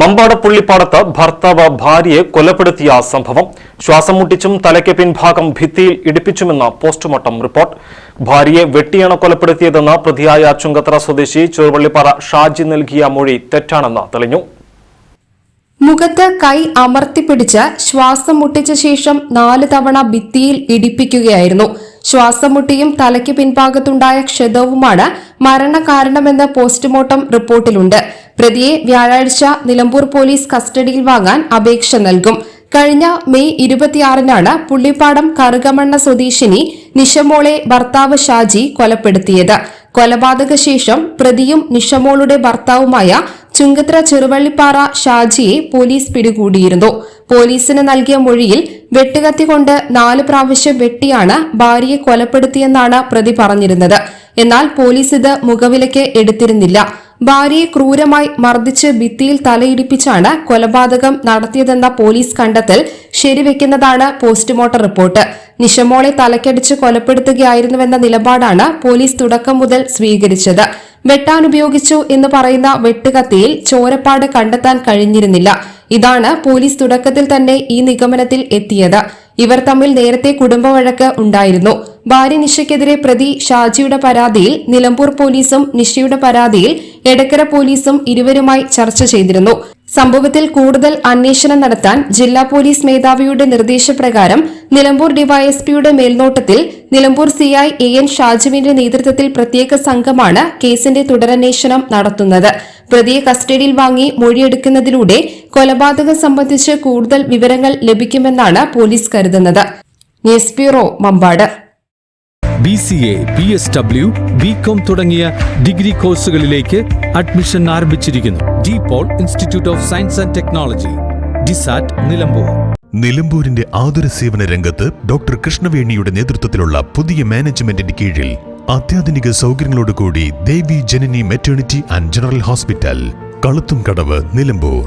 Mambad പുള്ളിപ്പാടത്ത് ഭർത്താവ് ഭാര്യയെ കൊലപ്പെടുത്തിയ സംഭവം. ശ്വാസം മുട്ടിച്ചും തലയ്ക്ക് പിൻഭാഗം ഭിത്തിയിൽ ഇടിപ്പിച്ചുമെന്ന് പോസ്റ്റ്മോർട്ടം റിപ്പോർട്ട്. ഭാര്യയെ വെട്ടിയാണ് കൊലപ്പെടുത്തിയതെന്ന് പ്രതിയായ ചുങ്കത്തറ സ്വദേശി ചെറുവള്ളിപ്പാറ ഷാജി നൽകിയ മൊഴി തെറ്റാണെന്ന് തെളിഞ്ഞു. മുഖത്ത് കൈ അമർത്തിപ്പിടിച്ച് ശ്വാസം മുട്ടിച്ച ശേഷം നാല് തവണ ഭിത്തിയിൽ ഇടിപ്പിക്കുകയായിരുന്നു. ശ്വാസം മുട്ടിയും തലയ്ക്ക് പിൻഭാഗത്തുണ്ടായ ക്ഷതവുമാണ് മരണകാരണമെന്ന് പോസ്റ്റ്മോർട്ടം റിപ്പോർട്ടിലുണ്ട്. പ്രതിയെ വ്യാഴാഴ്ച നിലമ്പൂർ പോലീസ് കസ്റ്റഡിയിൽ വാങ്ങാൻ അപേക്ഷ നൽകും. കഴിഞ്ഞ മെയ് ഇരുപത്തിയാറിനാണ് പുള്ളിപ്പാടം കറുകമണ്ണ സ്വദേശിനി നിഷമോളെ ഭർത്താവ് ഷാജി കൊലപ്പെടുത്തിയത്. കൊലപാതക ശേഷം പ്രതിയും നിഷമോളുടെ ഭർത്താവുമായ ചുങ്കത്ര ചെറുവള്ളിപ്പാറ ഷാജിയെ പോലീസ് പിടികൂടിയിരുന്നു. പോലീസിന് നൽകിയ മൊഴിയിൽ വെട്ടുകത്തി കൊണ്ട് നാല് പ്രാവശ്യം വെട്ടിയാണ് ഭാര്യയെ കൊലപ്പെടുത്തിയെന്നാണ് പ്രതി പറഞ്ഞിരുന്നത്. എന്നാൽ പോലീസ് ഇത് മുഖവിലയ്ക്ക് എടുത്തിരുന്നില്ല. ഭാര്യയെ ക്രൂരമായി മർദ്ദിച്ച് ഭിത്തിയിൽ തലയിടിപ്പിച്ചാണ് കൊലപാതകം നടത്തിയതെന്ന പോലീസ് കണ്ടെത്തൽ ശരിവെക്കുന്നതാണ് പോസ്റ്റ്മോർട്ടം റിപ്പോർട്ട്. നിഷമോളെ തലക്കടിച്ച് കൊലപ്പെടുത്തുകയായിരുന്നുവെന്ന നിലപാടാണ് പോലീസ് തുടക്കം മുതൽ സ്വീകരിച്ചത്. വെട്ടാൻ ഉപയോഗിച്ചു എന്ന് പറയുന്ന വെട്ടുകത്തിയിൽ ചോരപ്പാട് കണ്ടെത്താൻ കഴിഞ്ഞിരുന്നില്ല. ഇതാണ് പോലീസ് തുടക്കത്തിൽ തന്നെ ഈ നിഗമനത്തിൽ എത്തിയത്. ഇവർ തമ്മിൽ നേരത്തെ കുടുംബവഴക്ക് ഉണ്ടായിരുന്നു. ഭാര്യ നിഷയ്ക്കെതിരെ പ്രതി ഷാജിയുടെ പരാതിയിൽ നിലമ്പൂർ പോലീസും നിഷയുടെ പരാതിയിൽ എടക്കര പോലീസും ഇരുവരുമായി ചർച്ച ചെയ്തിരുന്നു. സംഭവത്തിൽ കൂടുതൽ അന്വേഷണം നടത്താൻ ജില്ലാ പോലീസ് മേധാവിയുടെ നിർദ്ദേശപ്രകാരം നിലമ്പൂർ ഡിവൈഎസ്പിയുടെ മേൽനോട്ടത്തിൽ നിലമ്പൂർ സിഐ എ എൻ ഷാജുവിന്റെ നേതൃത്വത്തിൽ പ്രത്യേക സംഘമാണ് കേസിന്റെ തുടരന്വേഷണം നടത്തുന്നത്. പ്രതിയെ കസ്റ്റഡിയിൽ വാങ്ങി മൊഴിയെടുക്കുന്നതിലൂടെ കൊലപാതകം സംബന്ധിച്ച് കൂടുതൽ വിവരങ്ങൾ ലഭിക്കുമെന്നാണ് പോലീസ് കരുതുന്നത്. News bureau Mambad. B C A B S W B com തുടങ്ങിയ ഡിഗ്രി കോഴ്സുകളിലേക്ക് അഡ്മിഷൻ ആരംഭിച്ചിരിക്കുന്നു. De Paul institute of science and technology DiSAT Nilambur. നിലമ്പൂരിന്റെ ആതുര സേവന രംഗത്ത് ഡോക്ടർ കൃഷ്ണവേണിയുടെ നേതൃത്വത്തിലുള്ള പുതിയ മാനേജ്മെന്റിന്റെ കീഴിൽ അത്യാധുനിക സൗകര്യങ്ങളോടുകൂടി Devi Janani maternity and general hospital Kaluthum Kadavu Nilambur.